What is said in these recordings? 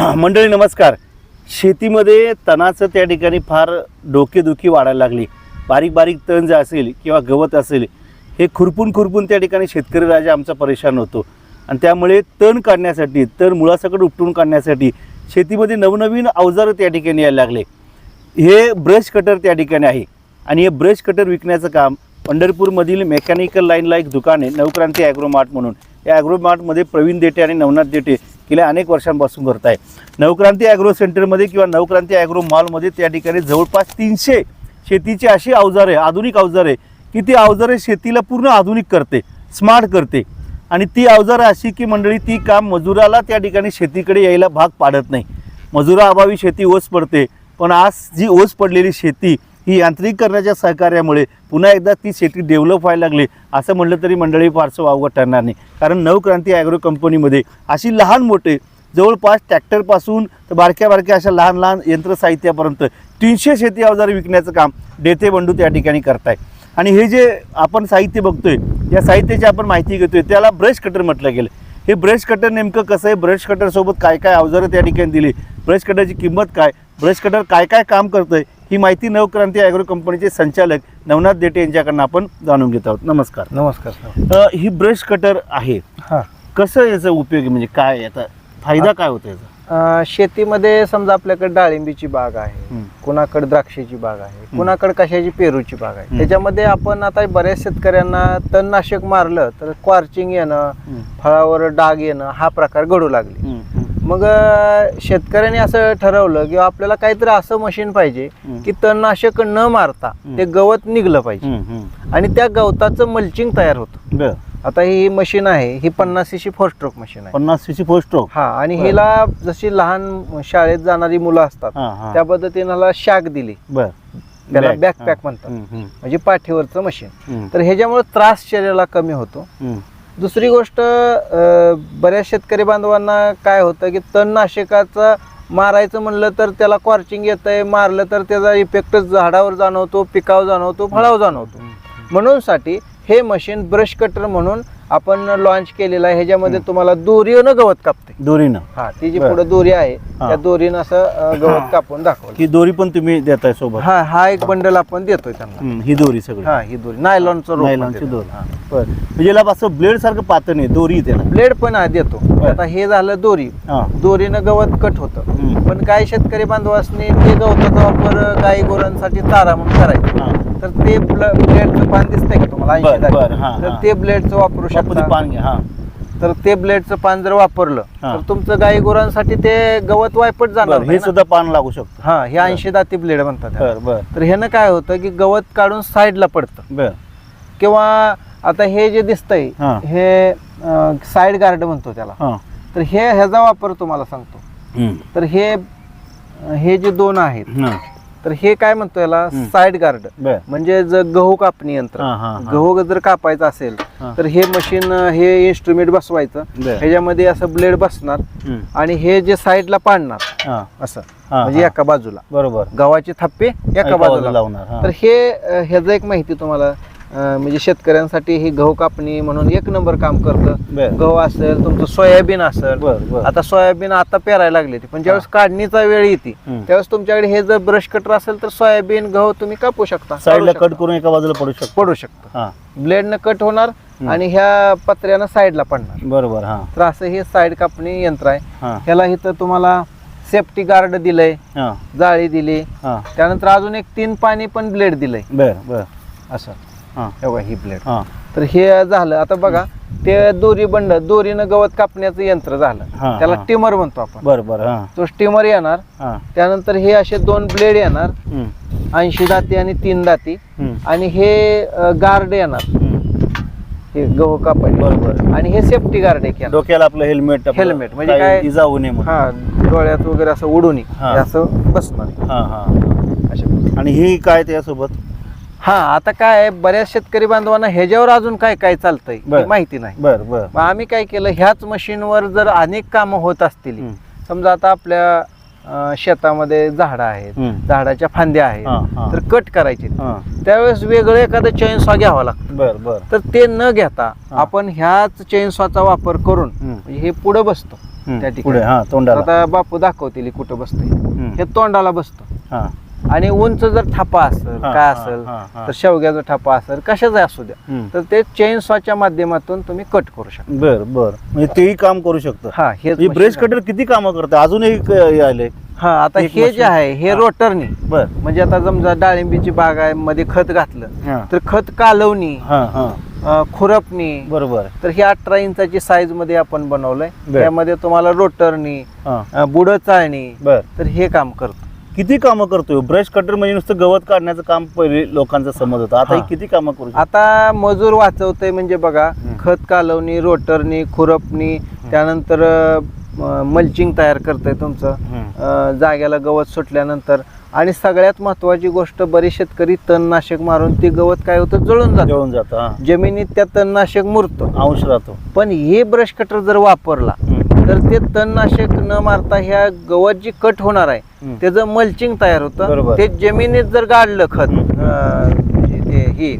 मंडळी नमस्कार. शेतीमध्ये तणाचं त्या ठिकाणी फार डोकेदुखी वाढायला लागली. बारीक बारीक तण जे असेल किंवा गवत असेल हे खुरपून खुरपून त्या ठिकाणी शेतकरी राजा आमचा परेशान होतो. आणि त्यामुळे तण काढण्यासाठी तण मुळासकट उपटून काढण्यासाठी शेतीमध्ये नवनवीन अवजारं त्या ठिकाणी यायला लागले. हे ब्रश कटर त्या ठिकाणी आहे. आणि हे ब्रश कटर विकण्याचं काम पंढरपूरमधील मेकॅनिकल लाईनला एक दुकान आहे नवक्रांती ॲग्रोमार्ट म्हणून. या ॲग्रोमार्टमध्ये प्रवीण देटे आणि नवनाथ देटे गेल्या अनेक वर्षांपासून करत आहे नवक्रांती ॲग्रो सेंटरमध्ये किंवा नवक्रांती ॲग्रो मॉलमध्ये त्या ठिकाणी जवळपास तीनशे शेतीची अशी अवजारे आधुनिक अवजारे की ती अवजारे शेतीला पूर्ण आधुनिक करते स्मार्ट करते. आणि ती अवजारं अशी की मंडळी ती काम मजुराला त्या ठिकाणी शेतीकडे यायला भाग पाडत नाही. मजुराअभावी शेती ओस पडते पण आज जी ओस पडलेली शेती ही यांत्रिकीकरणाच्या सहकार्यामुळे पुन्हा एकदा ती शेती डेव्हलप व्हायला लागली. असं म्हटलं तरी मंडळी फारसं वावगं ठरणार नाही. कारण नवक्रांती ॲग्रो कंपनीमध्ये अशी लहान मोठे जवळपास ट्रॅक्टरपासून तर बारक्या बारक्या अशा लहान लहान यंत्रसाहित्यापर्यंत तीनशे शेती अवजार विकण्याचं काम डेते बंडू त्या ठिकाणी करताय. आणि हे जे आपण साहित्य बघतोय या साहित्याची आपण माहिती घेतोय त्याला ब्रश कटर म्हटलं गेलं. हे ब्रश कटर नेमकं कसं आहे? ब्रश कटरसोबत काय काय अवजारं त्या ठिकाणी दिली? ब्रश कटरची किंमत काय? ब्रश कटर काय काय काम करतं ही माहिती नवक्रांती ॲग्रो कंपनीचे संचालक नवनाथ देटे यांच्याकडनं आपण जाणून घेत आहोत. नमस्कार. नमस्कार सर अ, ही ब्रश कटर आहे. हां. कसं याचा उपयोग आहे? म्हणजे काय याचा फायदा काय होतो याचा? अं, शेतीमध्ये समजा आपल्याकडे डाळिंबीची बाग आहे हं. कुणाकडे द्राक्षाची बाग आहे कुणाकडे कशाची पेरूची बाग आहे. त्याच्यामध्ये आपण आता बऱ्याच शेतकऱ्यांना तणनाशक मारलं तर क्वार्चिंग येणं हं. फळावर डाग येणं हा प्रकार घडू लागले. मग शेतकऱ्यांनी असं ठरवलं की आपल्याला काहीतरी असं मशीन पाहिजे. की तणनाशक न मारता. ते गवत निघलं पाहिजे. आणि त्या गवताचं मल्चिंग तयार होतं. आता ही मशीन आहे ही पन्नास सी फोर स्ट्रोक मशीन आहे. पन्नास सीसी फोस्ट हा आणि. हिला जशी लहान शाळेत जाणारी मुलं असतात त्या पद्धतीने शाक दिली. त्याला बॅकपॅक. म्हणतात. म्हणजे पाठीवरचं मशीन तर ह्याच्यामुळे त्रास शरीराला कमी होतो. दुसरी गोष्ट बऱ्याच शेतकरी बांधवांना काय होतं की तणनाशकाचं मारायचं म्हणलं तर त्याला क्वार्चिंग येतंय मारलं तर त्याचा इफेक्ट झाडावर जाणवतो पिकावर जाणवतो फळावर जाणवतो. म्हणून साठी हे मशीन ब्रश कटर म्हणून आपण लॉन्च केलेलं आहे. ह्याच्यामध्ये तुम्हाला दोरीनं गवत कापते. दोरीनं. हा ती जी बरं. पुढे दोरी आहे. त्या दोरीनं असं अं, गवत कापून दाखवलं. ही दोरी पण तुम्ही देताय सोबत? हा हा एक बंडल आपण देतोय त्यांना. हं, ही दोरी सगळी. हा ही दोरी. नायलॉनचं नायलॉनची दोरी. बर. म्हणजे याला असं ब्लेड सारखं पातळ नाही दोरी आहे त्याला. ब्लेड पण हा देतो. आता हे झालं दोरी. हां. दोरीनं गवत कट होतं. हं. पण काही शेतकरी बांधवांनी ते गवताचा वापर गाई गोरांसाठी चारा म्हणून करायचा. हां. तर ते ब्लेडचं पान दिसतंय का तुम्हाला? ऐंशी बरं, जागी? बरं, हां, तर हां. ते ब्लेडचं वापरू शकता पान घ्या हां तर ते ब्लेडचं पान जर वापरलं हां. तर तुमचं गाई गोरांसाठी ते गवत वायपट जाणार बरं, नाही हे ना. सुद्धा पान लागू शकतो हा हे ऐंशी दाती ब्लेड म्हणतात ह्याला. बर बर तर ह्यानं काय होतं की गवत काढून साईडला पडतं बर किंवा आता हे जे दिसतंय हा. हे साईड गार्ड म्हणतो त्याला हां तर हे ह्याचा वापर तुम्हाला सांगतो. तर हे हे जे दोन आहेत हां. तर हे काय म्हणतो याला. साईड गार्ड बर म्हणजे जर गहू कापणी यंत्र हां, हां, हां. गहू जर कापायचं असेल. तर हे मशीन हे इन्स्ट्रुमेंट बसवायचं. ह्याच्यामध्ये असं ब्लेड बसणार. आणि हे जे साईडला पाडणार असं. म्हणजे. एका बाजूला. बरोबर. गव्हाचे थप्पे एका बाजूला. लावणार हां. तर हे ह्याचं एक माहिती तुम्हाला म्हणजे शेतकऱ्यांसाठी ही गहू कापणी म्हणून एक नंबर काम करतं. गहू असेल तुमचं सोयाबीन असेल. आता सोयाबीन आता पेरायला लागले ते पण ज्यावेळेस काढणीचा वेळ येते. त्यावेळेस तुमच्याकडे हे जर ब्रश कटर असेल तर सोयाबीन गहू तुम्ही कापू शकता. साईडला कट करून एका बाजूला पडू शकतो. पडू शकतं. हां. ब्लेडनं कट होणार. आणि ह्या पत्र्यानं साईडला पडणार. बरोबर हां. तर असं हे साईड कापणी यंत्र आहे. हां. ह्याला इथं तुम्हाला सेफ्टी गार्ड दिलंय हां. जाळी दिली हां. त्यानंतर अजून एक तीन पाणी पण ब्लेड दिलंय. बर बर. असं. हां. हे बघा ही ब्लेड हां. तर हे झालं. आता बघा ते दोरी बंड दोरीनं गवत कापण्याचं यंत्र झालं. हां, त्याला हां. टिमर म्हणतो आपण. बर बर हां. तो स्टीमर येणार. हां. त्यानंतर हे असे दोन ब्लेड येणार. ऐंशी दाती आणि तीन दाती. आणि हे गार्ड येणार. हे गहू कापायचे बरोबर आणि हे सेफ्टी गार्ड एक येणार डोक्याला आपलं हेल्मेट Helmet, म्हणजे काय- इजा होऊ नये म्हणून हा डोळ्यात वगैरे असं उडून ये. हां. हे असं बसणार हां हां अशा प्रकारे. आणि ही काय त्यासोबत हा आता काय आहे, बऱ्याच शेतकरी बांधवांना ह्याच्यावर अजून काय काय चालतंय हे बरं. माहिती नाही बर बर मग आम्ही काय केलं ह्याच मशीनवर जर अनेक कामं होत असतील. समजा आता आपल्या अं, शेतामध्ये झाडं आहेत. झाडाच्या फांद्या आहेत हां, हां. तर कट करायचे त्यावेळेस वेगळं एखादं चेनसॉ घ्यावा लागतं बर बर तर ते न घेता हां. आपण ह्याच चेनसॉचा वापर करून हं. म्हणजे हे पुढं बसतो. त्या पुढे ठिकाणी हा तोंडाला आता बापू दाखवतील कुठं हम्म. हे तोंडाला बसतं हा आणि उंच जर थापा असेल हा, काय हा, असेल हा, हा. तर शेवग्याचा थापा असेल कशाचा असू द्या. हम्म. तर ते चेन सॉच्या माध्यमातून तुम्ही कट करू शकता. बर बर. म्हणजे तेही काम करू शकतं. हा हे हे ब्रेश कटर किती कामं करतं? अजूनही क- हे आले? हा आता एक हे जे machine. आहे हे हा. रोटरनी. बर. म्हणजे आता समजा डाळिंबीची बाग आहे मध्ये खत घातलं हा. तर खत कालवणी हा हा. अं, खुरपणी. बरोबर तर ही अठरा इंचाची साईजमध्ये आपण बनवलंय. बर. त्यामध्ये तुम्हाला रोटरनी हा. बुडं चाळणी बर. तर हे काम करतो. किती कामं करतोय ब्रश कटर म्हणजे नुसतं गवत काढण्याचं काम पहिले लोकांचा समज होतं आता हे हा. किती कामं करू शकतो? आता मजूर वाचवतंय म्हणजे बघा. खत कालवणी रोटरनी खुरपणी त्यानंतर मल्चिंग तयार करतंय तुमचं हम्म. अं, जाग्याला गवत सुटल्यानंतर आणि सगळ्यात महत्वाची गोष्ट बरेच शेतकरी तणनाशक मारून ते गवत काय होतं जळून जातं जेवण जातं हा जमिनीत त्या तणनाशक मुरतं अंश राहतो पण हे ब्रश कटर जर वापरला. तर ते तणनाशक न मारता ह्या गवत जी कट होणार आहे. त्याचं मल्चिंग तयार बरोबर. होतं ते जमिनीत जर गाडलं खत. अं, म्हणजे ते हे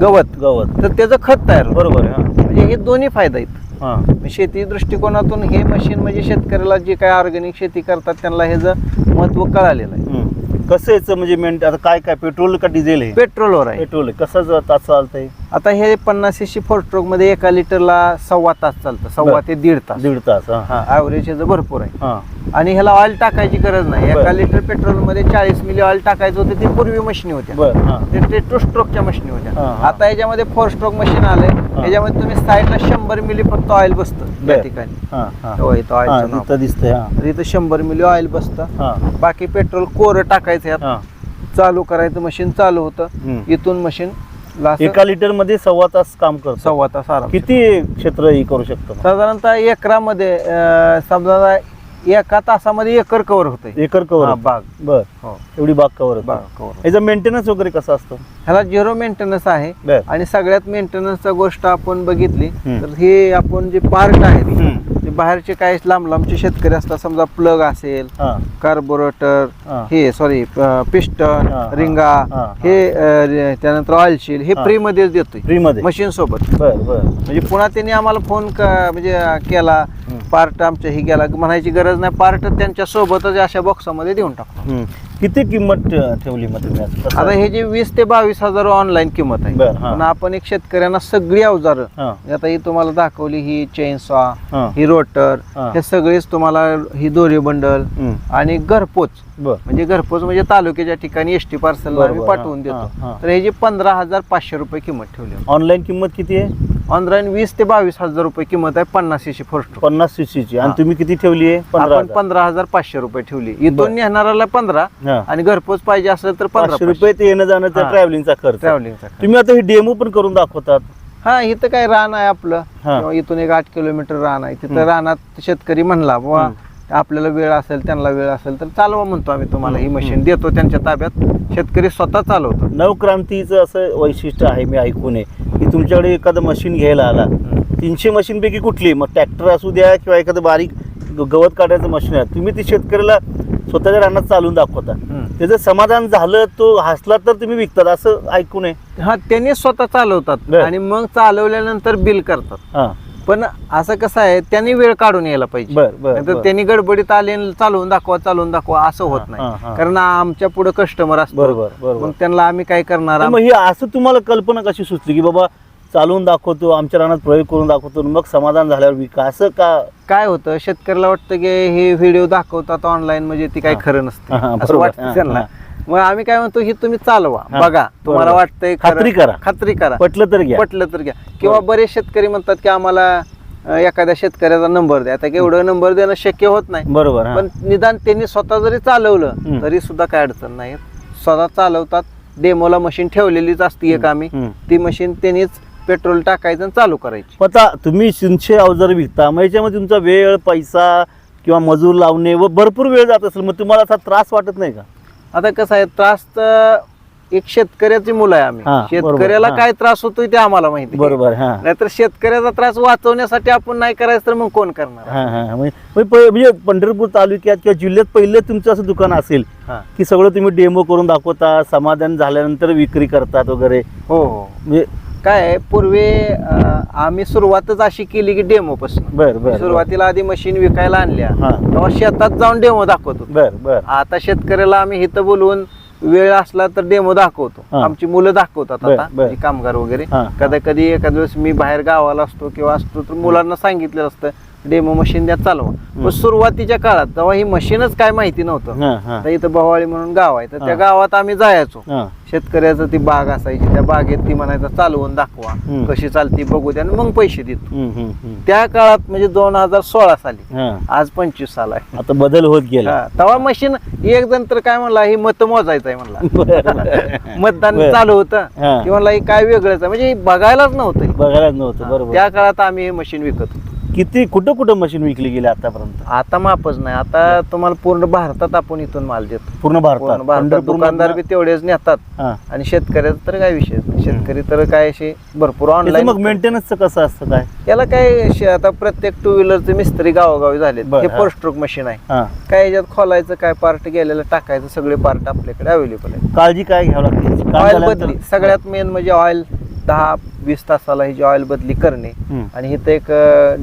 गवत गवत तर त्याचं खत तयार होतं बरोबर आहे, हा म्हणजे हे दोन्ही फायदा आहेत हा. शेती दृष्टिकोनातून हे मशीन म्हणजे शेतकऱ्याला जे काय ऑर्गॅनिक शेती करतात त्यांना ह्याचं महत्त्व कळालेलं आहे. कसं याचं म्हणजे मेंट आता काय काय पेट्रोल का डिझेल आहे? पेट्रोलवर आहे. पेट्रोल आहे. कसं ज- तास चालतंय? आता हे पन्नास एसी फोर स्ट्रोकमध्ये एका लिटरला सव्वा तास चालतं. सव्वा बरं. ते दीड तास. दीड तास हा. हा ॲव्हरेज ह्याचं भरपूर आहे. हा. आणि ह्याला ऑइल टाकायची गरज नाही. एका लिटर पेट्रोलमध्ये चाळीस मिली ऑइल टाकायचं होतं ते पूर्वी मशीन होत्या. ते टू स्ट्रोकच्या मशीन होत्या. आता याच्यामध्ये फोर स्ट्रोक मशीन आले. याच्यामध्ये तुम्ही साईडला शंभर मिली फक्त ऑइल बसतं त्या. ठिकाणी. हा दिसतंय इथं शंभर मिली ऑइल बसतं. बाकी पेट्रोल कोरं टाकायचं यात. चालू करायचं मशीन चालू होतं. इथून मशीन एका लिटरमध्ये सव्वा तास काम करतो. सव्वा तास किती क्षेत्र ही करू शकतो? साधारणतः एकरामध्ये समजा एका तासामध्ये एकर कव्हर होतंय. एकर हा, कवर बाग. बर. हो. एवढी बाग कवर बाग कव्हर याचा मेंटेनन्स वगैरे कसा असतो? ह्याला झिरो मेंटेनन्स आहे. आणि सगळ्यात मेंटेनन्सचा गोष्ट आपण बघितली. तर हे आपण जे पार्ट आहेत बाहेरचे काय लांब लांबचे शेतकरी असतात समजा प्लग असेल कार्बोरेटर हा. Sorry piston. रिंगा हा, त्यानंतर ऑइल शील हे. फ्री मध्येच देतोय. फ्री मध्ये. मशीन सोबत. म्हणजे पुन्हा त्यांनी आम्हाला फोन म्हणजे केला. पार्ट आमच्या ही गेला म्हणायची गरज नाही पार्ट त्यांच्या सोबतच अशा बॉक्समध्ये देऊन टाकतो हम्म. किती किंमत ठेवली मग तुम्ही आज? कसं? आता हे जे वीस ते बावीस हजार ऑनलाईन किंमत आहे बरं, हा. पण आपण एक शेतकऱ्यांना सगळी अवजारं हा आता ही तुम्हाला दाखवली ही चेन सॉ हा ही रोटर हा. हे सगळेच तुम्हाला ही दोरी बंडल हम्म. आणि घरपोच बर म्हणजे घरपोच म्हणजे तालुक्याच्या ठिकाणी एस टी पार्सल आम्ही पाठवून हा, हा, देतो हा. तर ह्याची पंधरा हजार पाचशे रुपये किंमत ठेवली ऑनलाईन किंमत किती आहे ऑनलाईन वीस ते बावीस हजार रुपये किंमत आहे पन्नास एशी फर्स्ट पन्नास सीसीची आणि. तुम्ही किती ठेवली आहे पंधरा आपण हजार. पंधरा हजार पाचशे रुपये ठेवली. इथून नेहणाऱ्याला पंधरा हा. आणि घरपोच पाहिजे असेल तर पंधरा पाचशे रुपये ते येणं जाण्याचा हा. ट्रॅव्हलिंगचा खर्च ट्रॅव्हलिंगचा तुम्ही आता हे डेमो पण करून दाखवतात हा इथं काय रान आहे आपलं हा. किंवा इथून एक आठ किलोमीटर रान आहे तिथं. रानात शेतकरी म्हणला हम्म. आपल्याला वेळ असेल त्यांना वेळ असेल तर चालवा म्हणतो आम्ही तुम्हाला. ही. मशीन देतो त्यांच्या ताब्यात. शेतकरी स्वतः चालवतात नवक्रांतीचं असं वैशिष्ट्य आहे मी ऐकून आहे की तुमच्याकडे एखादं मशीन घ्यायला आला तीनशे मशीन पैकी कुठली? मग ट्रॅक्टर असू द्या किंवा एखादं बारीक गवत काढायचं मशीन आहे तुम्ही ती शेतकऱ्याला स्वतःच्या रानात चालून दाखवता. त्याचं समाधान झालं तो हसला तर तुम्ही विकतात असं ऐकून आहे. हा त्यांनी स्वतः चालवतात. आणि मग चालवल्यानंतर बिल करतात. हां. पण असं कसं आहे त्यांनी वेळ काढून यायला पाहिजे बर बर नाहीतर बर. त्यांनी गडबडीत आले आणि चालवून दाखवा चालवून दाखवा असं होत हा, हा, हा. नाही कारण आमच्या पुढे कस्टमर असतो बरोबर बरोबर मग त्यांना आम्ही काय करणार तर मग ही असं तुम्हाला कल्पना कशी सुचली की बाबा चालवून दाखवतो आमच्या रानात प्रयोग करून दाखवतो मग समाधान झाल्यावर विका असं का काय होतं शेतकऱ्याला वाटतं की हे व्हिडिओ दाखवतात ऑनलाईन म्हणजे ती काही हा. खरं नसतं हा, असं बरोबर. वाटतं त्यांना हा. मग आम्ही काय म्हणतो ही तुम्ही चालवा हा, बघा तुम्हाला बरोबर. वाटतंय खरं- खात्री करा. खात्री करा. पटलं तर घ्या. पटलं तर घ्या. किंवा बरेच शेतकरी म्हणतात की आम्हाला अं, एखाद्या शेतकऱ्याचा नंबर द्या. आता एवढं नंबर देणं शक्य होत नाही. बरोबर हा. पण निदान त्यांनी स्वतः जरी चालवलं हम्म. तरी सुद्धा काय अडचण नाही. स्वतः चालवतात डेमोला मशीन ठेवलेलीच असती एक आम्ही. हम्म. ती मशीन त्यांनीच पेट्रोल टाकायचं आणि चालू करायची. आता तुम्ही तीनशे अवजार विकता मग याच्यामध्ये तुमचा वेळ पैसा किंवा मजूर लावणे व भरपूर वेळ जात असेल मग तुम्हाला असा त्रास वाटत नाही का? आता कसं आहे त्रास तर एक शेतकऱ्याची मुलं आहे आम्ही हा, बरोबर. शेतकऱ्याला हा. काय त्रास होतोय ते आम्हाला माहिती आहे. बरोबर हा नाहीतर शेतकऱ्याचा त्रास वाचवण्यासाठी आपण नाही करायचं तर मग कोण करणार हा हा म्हणजे म्हणजे प- म्हणजे पंढरपूर तालुक्यात किंवा जिल्ह्यात पहिलं तुमचं असं दुकान असेल हा. की सगळं तुम्ही डेमो करून दाखवता समाधान झाल्यानंतर विक्री करतात वगैरे हो हो म्हणजे काय आहे, पूर्वी अं, आम्ही सुरुवातच अशी केली की डेमो पासून. बर बर सुरुवातीला आधी मशीन विकायला आणल्या. हा. तेव्हा शेतात जाऊन डेमो दाखवतो बर बर. आता शेतकऱ्याला आम्ही इथं बोलवून वेळ असला तर डेमो दाखवतो. हा. आमची मुलं दाखवतात बर, आता बर. म्हणजे कामगार वगैरे. हा, कधी कधी एखाद्या वेळेस मी बाहेर गावाला असतो किंवा असतो तर मुलांना सांगितलेलं असतं डेमो मशीन द्या चालवा. पण सुरुवातीच्या काळात तेव्हा ही मशीनच काय माहिती नव्हतं. आता इथं भवाळी म्हणून गाव आहे. तर त्या. गावात आम्ही जायचो. शेतकऱ्याचं ती बाग असायची. त्या बागेत ती म्हणायचं चालवून दाखवा. कशी चालती बघू द्या आणि मग पैसे देतो. त्या काळात म्हणजे दोन हजार सोळा साली. आज पंचवीस साल आहे. आता बदल होत गेला. तेव्हा मशीन एक जण तर काय म्हणला ही मत मोजायचं आहे म्हणला. मतदान. चालू होतं. की म्हणला ही काय वेगळंच आहे. म्हणजे बघायलाच नव्हतं. बघायलाच नव्हतं. बरोबर. त्या काळात आम्ही हे मशीन विकत होतो. किती कुठं कुठं मशीन विकली गेली आतापर्यंत? आता मापच नाही. आता तुम्हाला पूर्ण भारतात आपण इथून माल देतो. पूर्ण भारतात? पूर्ण भारतात. पंढरपूर दुकानदार बी तेवढेच नेतात. हा. आणि शेतकऱ्याचं तर काय विषय नाही. शेतकरी तर काय असे भरपूर त्याचं ऑनलाईन मग मेंटेनन्सचं कसं असतं काय? याला काय शे- आता प्रत्येक टू व्हीलरचे मिस्त्री गावोगावी झालेत. बरं, हे हा. फोर स्ट्रोक मशीन आहे. हा. काय याच्यात खोलायचं काय पार्ट गेलेलं टाकायचं सगळे पार्ट आपल्याकडे अवेलेबल आहे काळजी काय घ्यावं लागते? काम ऑइल झाल्यानंतर- बदली. सगळ्यात मेन म्हणजे ऑइल दहा वीस तासाला ह्याची ऑइल बदली करणे आणि इथं एक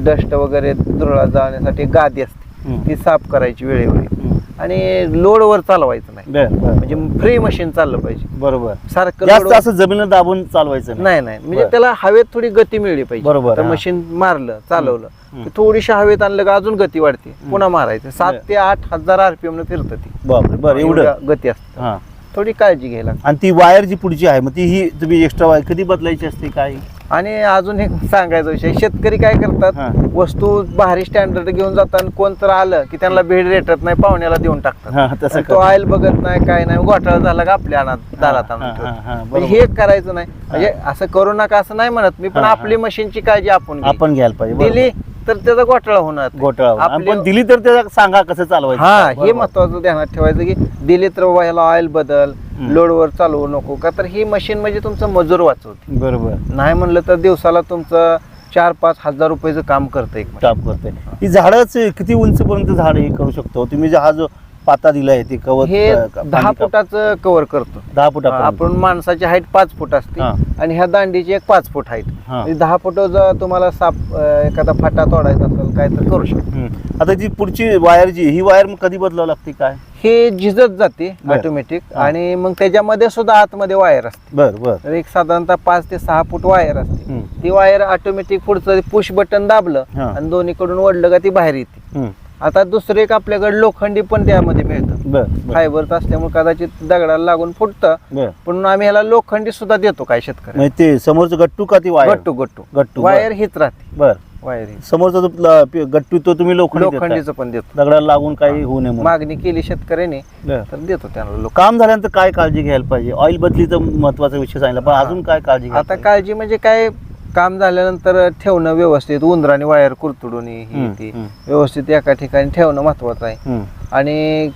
डस्ट वगैरे धुरळा जाण्यासाठी गादी असते. ती साफ करायची वेळोवेळी. आणि लोडवर चालवायचं नाही. म्हणजे फ्री मशीन चाललं पाहिजे. बरोबर. सारखं असं जमिनीला दाबून चालवायचं नाही. नाही म्हणजे. त्याला हवेत थोडी गती मिळली पाहिजे. बरोबर, हा. मशीन मारलं चालवलं थोडीशी हवेत आणलं का अजून गती वाढते. पुन्हा मारायचं. सात. ते आठ हजार आरपीएम न फिरतं ती. बापरे बरं एवढं. गती असते. हा. थोडी काळजी घ्यायला आणि ती वायर जी पुढची आहे मग ती ही तुम्ही एक्स्ट्रा वायर कधी बदलायची असते काय आणि अजून एक सांगायचा विषय शेतकरी काय हा. करतात वस्तू भारी स्टँडर्ड घेऊन जातात कोण तर आलं की त्यांना भेट रेटत नाही पाहुण्याला देऊन टाकतात हा तसं आणि तो ऑइल बघत नाही काय नाही घोटाळा झाला का आपल्या अनात दारात आणून हा, हा. हा, म्हणजे. हे करायचं नाही म्हणजे असं करू नका असं नाही म्हणत मी पण हा, हा. आपली मशीनची काळजी आपण घ्यायची. आपण घ्यायला पाहिजे बरोबर. दिली तर त्याचा घोटाळा होणार नाही. घोटाळा आणि आपली- पण दिली तर त्याला सांगा कसं चालवायचं हा हे बरोबर. महत्वाचं ध्यानात ठेवायचं की दिली तर बाबा ह्याला ऑइल बदल हम्म. लोडवर चालवू नको का तर ही मशीन म्हणजे तुमचं मजूर वाचवते बरोबर नाही म्हणलं तर दिवसाला तुमचं चार पाच हजार रुपयाचं काम करतं एक. काम करते ही झाडच किती उंचपर्यंत झाड हे करू शकतो तुम्ही जे हा जो पाता दिलाय ते कवच हे अं, का- दहा पाणी काप- फुटाचं कव्हर करतो दहा फुटा आपण माणसाची हाईट पाच फूट असते हा. आणि ह्या दांडीची एक पाच फूट हाईट हा. म्हणजे दहा फूट जर तुम्हाला साप अं, एखादा फाटा तोडायचा असेल काय तर करू शकतो आता जी पुढची वायर जी ही वायर मग कधी बदलावं लागते काय हे झिजत जाते बरं. ऑटोमॅटिक हा. आणि मग त्याच्यामध्ये सुद्धा आतमध्ये वायर असते बर बर तर एक साधारणतः पाच ते सहा फूट वायर असते हम्म. ती वायर ऑटोमॅटिक पुढचं पुश बटन दाबलं हा. आणि दोन्हीकडून ओढलं का ती बाहेर येते हम्म. आता दुसरं एक आपल्याकडे लोखंडी पण त्यामध्ये मिळतं. बर बर. फायबरचं असल्यामुळे कदाचित दगडाला लागून फुटतं. बर. पण आम्ही ह्याला लोखंडी सुद्धा देतो काय शेतकरी म्हणजे ते समोरचं गट्टू का ती वायर? गट्टू गट्टू. गट्टू वायर हीच राहते. बर. वायर ही समोरचा जो पि- गट्टू तो तुम्ही लोखंडी देताय. लोखंडीचं पण देतो. दगडाला लागून काही होऊ नये म्हणून. मागणी केली शेतकऱ्याने बर. तर देतो त्यांना लोक काम झाल्यानंतर काय काळजी घ्यायला पाहिजे? ऑइल बदलीचा महत्त्वाचा विषय सांगितला. पण. अजून काय काळजी घ्यायला आता पाहिजे? काळजी म्हणजे काय? काम झाल्यानंतर ठेवणं व्यवस्थित उंदराने वायर कुरतुडून ही ती. व्यवस्थित एका ठिकाणी ठेवणं महत्वाचं आहे. आणि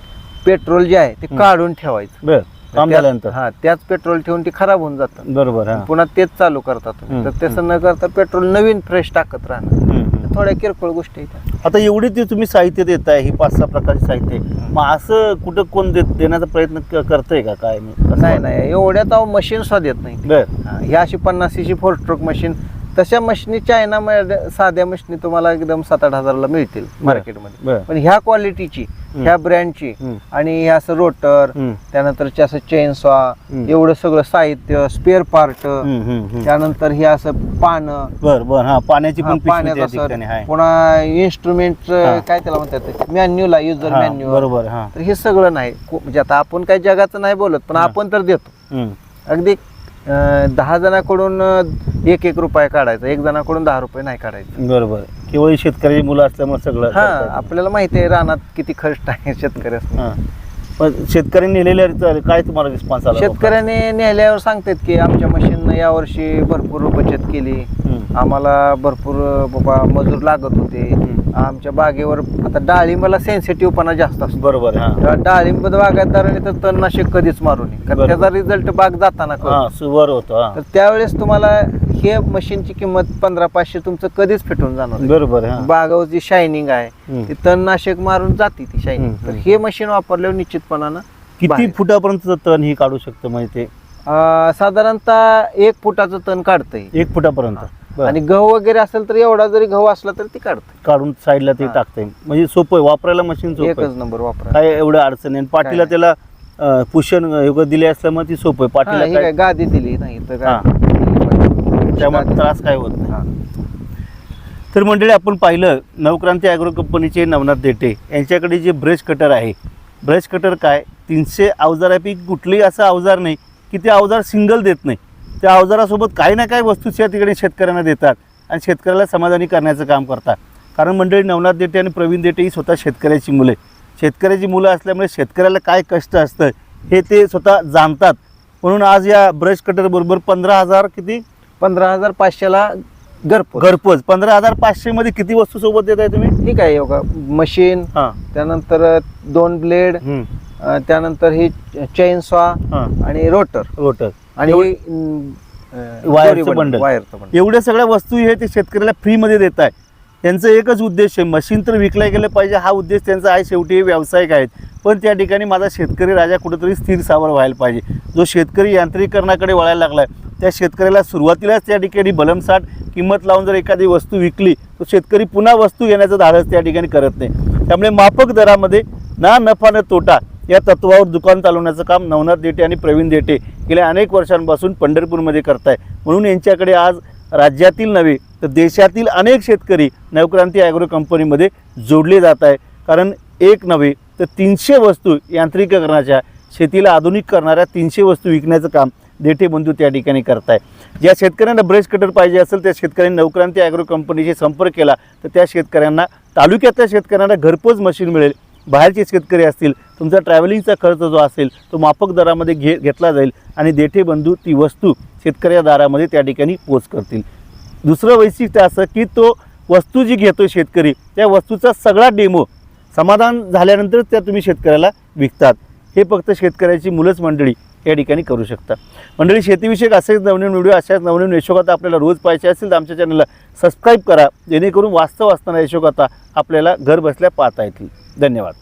पेट्रोल जे आहे ते. काढून ठेवायचं काम झाल्यानंतर हा त्याच पेट्रोल ठेवून ती खराब होऊन जातं बरोबर पुन्हा तेच चालू करतात तर तसं न करता पेट्रोल नवीन फ्रेश टाकत राहणं हम्म, हम्म. थोड्या किरकोळ गोष्टी आहेत. आता एवढी ते तुम्ही साहित्य देताय ही पाच सहा प्रकारची साहित्य आहे. मग असं कुठं कोण देत देण्याचा प्रयत्न क- करतंय का काय? मी कसं नाही? नाही एवढ्यात अहो मशीन सुद्धा देत नाही बर. हा, ही अशी पन्नासीची फोर स्ट्रोक मशीन तशा मशिनी चायना साध्या मशिनी तुम्हाला एकदम सात आठ हजाराला मिळतील मार्केटमध्ये बर. पण ह्या क्वालिटीची. ह्या ब्रँडची. आणि हे असं रोटर हम्म. त्यानंतरचे असं चेन सॉ हम्म. एवढं सगळं साहित्य स्पेअर पार्ट. त्यानंतर हे असं पानं बर बर हा पाण्याची पण पाण्याचं पुन्हा इन्स्ट्रुमेंट. काय त्याला म्हणतात मॅन्युअल युजर मॅन्युअल बरोबर हा तर हे सगळं नाही म्हणजे आता आपण काही जगाचं नाही बोलत पण. आपण तर देतो. अगदी दहा जणांकडून एक एक रुपये काढायचा एक जणांकडून दहा रुपये नाही काढायचे बरोबर केवळ शेतकऱ्याची मुलं असल्यामुळे सगळं हा. आपल्याला माहिती आहे रानात किती खर्च आहे शेतकऱ्यास हा. पण शेतकऱ्यांनी नेलेल्या काय तुम्हाला रिस्पॉन्स आला शेतकऱ्याने नेल्यावर सांगतात की आमच्या मशीननं यावर्षी भरपूर बचत केली. आम्हाला भरपूर बाबा मजूर लागत होते. आमच्या बागेवर आता डाळिंबाला सेन्सिटिव्हपणा जास्त असतो बरोबर हा डाळिंब बागायतदाराने तर तणनाशक कधीच मारू नये कारण. त्याचा रिझल्ट बाग जाताना. सुवर होतो तर त्यावेळेस तुम्हाला हे मशीनची किंमत पंधरा पाचशे तुमचं कधीच फिटून जाणार. बरोबर बागावर जी शायनिंग आहे. ती तणनाशक मारून जाते ती शायनिंग तर. हे मशीन वापरल्यावर निश्चितपणानं किती. फुटापर्यंत तण ही काढू शकतं म्हणजे ते अं, साधारणतः एक फुटाचं तण काढतंय. एक फुटापर्यंत. बरं. आणि गहू वगैरे असेल तर एवढा जरी गहू असला तरी ती काढतंय. काढून साईडला ते. टाकते म्हणजे सोपं आहे वापरायला मशीन सोपं एकच आहे नंबर वापरा. काय एवढं अडचण नाही. आणि पाठीला काय? त्याला अं, पुषण योग्य दिले असल्यामुळे ती सोपं आहे. हा, पाठीला काय? काय गादी दिली नाही तर. त्यामुळे गादी. त्रास काय होत नाही. हा. तर मंडळी आपण पाहिलं नवक्रांती ॲग्रो कंपनीचे नवनाथ देटे यांच्याकडे जे ब्रश कटर आहे. ब्रश कटर काय? तीनशे अवजारापैकी कुठलंही असं अवजार नाही. की ते अवजार सिंगल देत नाही. त्या अवजारासोबत काही ना काही वस्तू त्या ठिकाणी शेतकऱ्यांना देतात आणि शेतकऱ्याला समाधानी करण्याचं काम करतात. कारण मंडळी नवनाथ देटे आणि प्रवीण देटे ही स्वतः शेतकऱ्याची मुलं आहे शेतकऱ्याची मुलं असल्यामुळे शेतकऱ्याला काय कष्ट असतं हे ते स्वतः जाणतात. म्हणून आज या ब्रश कटरबरोबर पंधरा हजार किती? पंधरा हजार पाचशेला घरपोच. घरपोच. पंधरा हजार पाचशे मध्ये किती वस्तू सोबत देताय तुम्ही? ठीक आहे मशीन हा. त्यानंतर दोन ब्लेड त्यानंतर ही चेन सॉ हा. आणि रोटर रोटर आणि एवढ- ही, अं, अं, वायरचं दोरी बंडल. वायरचं बंडल. एवढ्या सगळ्या वस्तू हे ते शेतकऱ्याला फ्रीमध्ये देत आहे त्यांचं एकच उद्देश आहे मशीन तर विकलं गेलं पाहिजे हा उद्देश त्यांचा आहे शेवटी हे व्यावसायिक आहेत. पण त्या ठिकाणी माझा शेतकरी राजा कुठेतरी स्थिर सावर व्हायला पाहिजे. जो शेतकरी यांत्रिकीकरणाकडे वळायला लागला आहे त्या शेतकऱ्याला सुरुवातीलाच त्या ठिकाणी भलमसाठ किंमत लावून जर एखादी वस्तू विकली तर शेतकरी पुन्हा वस्तू घेण्याचं धाडस त्या ठिकाणी करत नाही. त्यामुळे माफक दरामध्ये ना नफा न तोटा या तत्वावर दुकान चालवण्याचं काम नवनाथ देटे आणि प्रवीण देटे गेल्या अनेक वर्षांपासून पंढरपूरमध्ये करताय. म्हणून यांच्याकडे आज राज्यातील नव्हे तर देशातील अनेक शेतकरी नवक्रांती ॲग्रो कंपनीमध्ये जोडले जात आहे. कारण एक नव्हे तर तीनशे वस्तू यांत्रिकीकरणाच्या शेतीला आधुनिक करणाऱ्या तीनशे वस्तू विकण्याचं काम देठे बंधू त्या ठिकाणी करताय. ज्या शेतकऱ्यांना ब्रश कटर पाहिजे असेल त्या शेतकऱ्यांनी नवक्रांती ॲग्रो कंपनीशी संपर्क केला तर त्या शेतकऱ्यांना तालुक्यातल्या शेतकऱ्यांना घरपोच मशीन मिळेल. बाहेरचे शेतकरी असतील तुमचा ट्रॅव्हलिंगचा खर्च जो असेल तो माफक दरामध्ये घे घेतला जाईल आणि देठे बंधू ती वस्तू शेतकऱ्या दारामध्ये त्या ठिकाणी पोच करतील. दुसरं वैशिष्ट्य असं की तो वस्तू जी घेतो शेतकरी त्या वस्तूचा सगळा डेमो समाधान झाल्यानंतर त्या तुम्ही शेतकऱ्याला विकतात. हे फक्त शेतकऱ्याची मुलंच मंडळी. या ठिकाणी करू शकता. मंडळी शेतीविषयक असेच नवनवीन व्हिडिओ अशाच नवनवीन यशोगाथा आपल्याला रोज पाहिजे असेल तर आमच्या चॅनलला सबस्क्राईब करा. जेणेकरून वास्तव असताना यशोगाथा आपल्याला घर बसल्या पाहता येतील. धन्यवाद.